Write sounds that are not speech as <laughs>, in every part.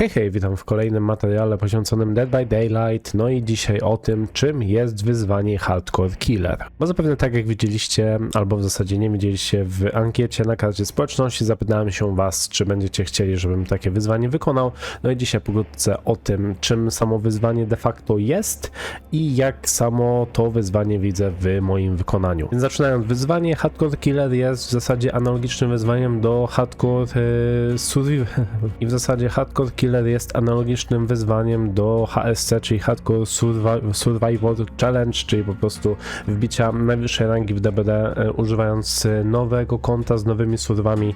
Hej, hej, witam w kolejnym materiale poświęconym Dead by Daylight, no i dzisiaj o tym, czym jest wyzwanie Hardcore Killer. Bo zapewne tak jak widzieliście, albo w zasadzie nie widzieliście w ankiecie na karcie społeczności, zapytałem się was, czy będziecie chcieli, żebym takie wyzwanie wykonał. No i dzisiaj pokrótce o tym, czym samo wyzwanie de facto jest i jak samo to wyzwanie widzę w moim wykonaniu. Więc zaczynając, wyzwanie Hardcore Killer jest w zasadzie analogicznym wyzwaniem do Hardcore Survival <laughs> i w zasadzie Hardcore Killer jest analogicznym wyzwaniem do HSC, czyli Hardcore Survi- Survivor Challenge, czyli po prostu wbicia najwyższej rangi w DBD e, używając e, nowego konta z nowymi surwami.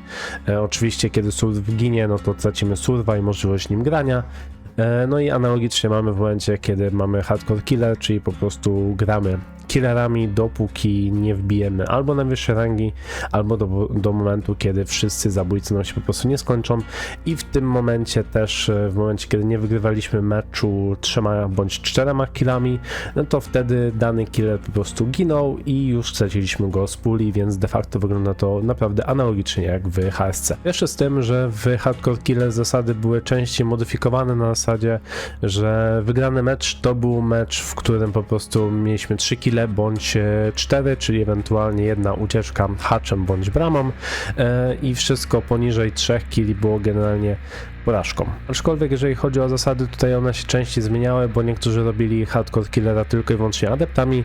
E, oczywiście kiedy surw ginie, no to tracimy surwa i możliwość nim grania. No i analogicznie mamy w momencie, kiedy mamy hardcore killer, czyli po prostu gramy killerami, dopóki nie wbijemy albo na wyższe rangi, albo do, do momentu, kiedy wszyscy zabójcy nam się po prostu nie skończą. I w tym momencie też, e, w momencie, kiedy nie wygrywaliśmy meczu trzema bądź czterema killami, no to wtedy dany killer po prostu ginął i już straciliśmy go z puli, więc de facto wygląda to naprawdę analogicznie jak w HSC. Jeszcze z tym, że w Hardcore Killer zasady były częściej modyfikowane na zasadzie, że wygrany mecz to był mecz, w którym po prostu mieliśmy 3 bądź 4, czyli ewentualnie jedna ucieczka haczem bądź bramą. E, i wszystko poniżej 3 kili było generalnie porażką. Aczkolwiek jeżeli chodzi o zasady, tutaj one się częściej zmieniały, bo niektórzy robili hardcore killera tylko i wyłącznie adeptami,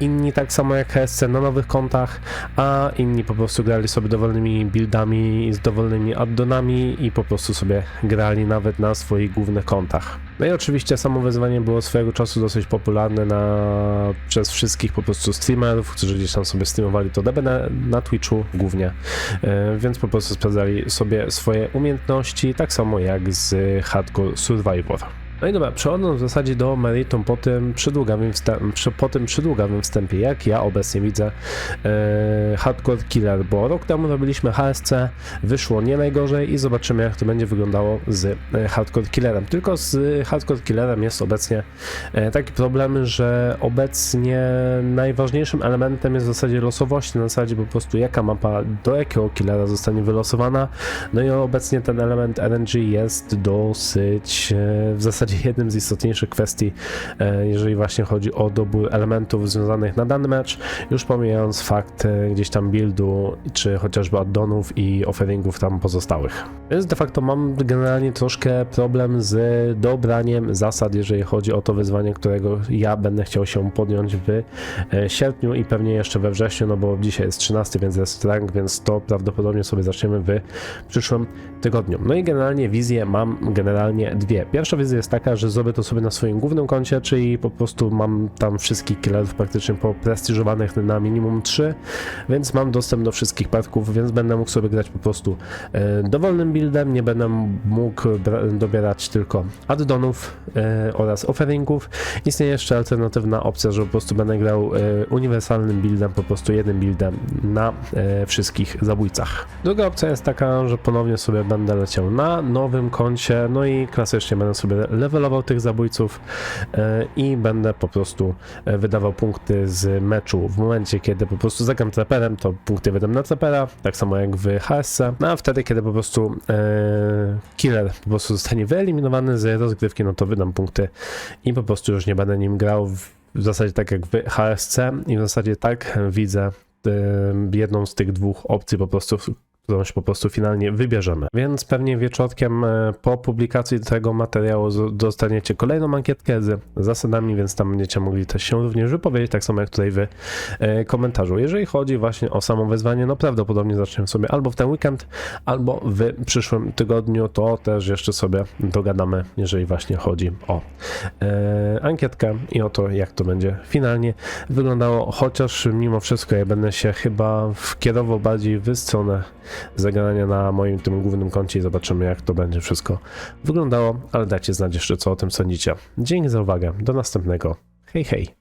inni tak samo jak HSC na nowych kontach, a inni po prostu grali sobie dowolnymi buildami z dowolnymi addonami i po prostu sobie grali nawet na swoich głównych kontach. No i oczywiście samo wyzwanie było swojego czasu dosyć popularne na, przez wszystkich po prostu streamerów, którzy gdzieś tam sobie streamowali to DB na, na Twitchu głównie, e, więc po prostu sprawdzali sobie swoje umiejętności, tak samo jak z Hardcore Survivor. No i dobra, przechodząc w zasadzie do meritum po tym przydługawym, wstęp, po tym przydługawym wstępie, jak ja obecnie widzę e, Hardcore Killer, bo rok temu robiliśmy HSC, wyszło nie najgorzej i zobaczymy jak to będzie wyglądało z e, Hardcore Killerem. Tylko z Hardcore Killerem jest obecnie e, taki problem, że obecnie najważniejszym elementem jest w zasadzie losowość, na zasadzie po prostu jaka mapa do jakiego killera zostanie wylosowana, no i obecnie ten element RNG jest dosyć e, w zasadzie jednym z istotniejszych kwestii, e, jeżeli właśnie chodzi o dobór elementów związanych na dany mecz, już pomijając fakt e, gdzieś tam buildu, czy chociażby addonów i offeringów tam pozostałych. Więc de facto mam generalnie troszkę problem z dobraniem zasad, jeżeli chodzi o to wyzwanie, którego ja będę chciał się podjąć w e, sierpniu i pewnie jeszcze we wrześniu, no bo dzisiaj jest 13, więc jest rank, więc to prawdopodobnie sobie zaczniemy w przyszłym tygodniu. No i generalnie wizję mam generalnie dwie. Pierwsza wizja jest taka, że zrobię to sobie na swoim głównym koncie, czyli po prostu mam tam wszystkich killerów praktycznie poprestiżowanych na minimum 3, więc mam dostęp do wszystkich perków, więc będę mógł sobie grać po prostu e, dowolnym buildem, nie będę mógł dobierać tylko addonów e, oraz offeringów. Istnieje jeszcze alternatywna opcja, że po prostu będę grał e, uniwersalnym buildem, po prostu jednym buildem na wszystkich zabójcach. Druga opcja jest taka, że ponownie sobie będę leciał na nowym koncie, no i klasycznie będę sobie levelował tych zabójców e, i będę po prostu e, wydawał punkty z meczu. W momencie, kiedy po prostu zagram traperem, to punkty wydam na trapera, tak samo jak w HSC, no a wtedy, kiedy po prostu e, killer po prostu zostanie wyeliminowany z rozgrywki, no to wydam punkty i po prostu już nie będę nim grał w, w zasadzie tak jak w HSC i w zasadzie tak widzę jedną z tych dwóch opcji po prostu którą się po prostu finalnie wybierzemy. Więc pewnie wieczorkiem e, po publikacji tego materiału dostaniecie kolejną ankietkę z zasadami, więc tam będziecie mogli też się również wypowiedzieć, tak samo jak tutaj w e, komentarzu. Jeżeli chodzi właśnie o samo wyzwanie, no prawdopodobnie zaczniemy sobie albo w ten weekend, albo w przyszłym tygodniu, to też jeszcze sobie dogadamy, jeżeli właśnie chodzi o e, ankietkę i o to, jak to będzie finalnie wyglądało, chociaż mimo wszystko ja będę się chyba kierował bardziej w stronę zagrania na moim tym głównym koncie i zobaczymy, jak to będzie wszystko wyglądało, ale dajcie znać jeszcze, co o tym sądzicie. Dzięki za uwagę, do następnego. Hej, hej.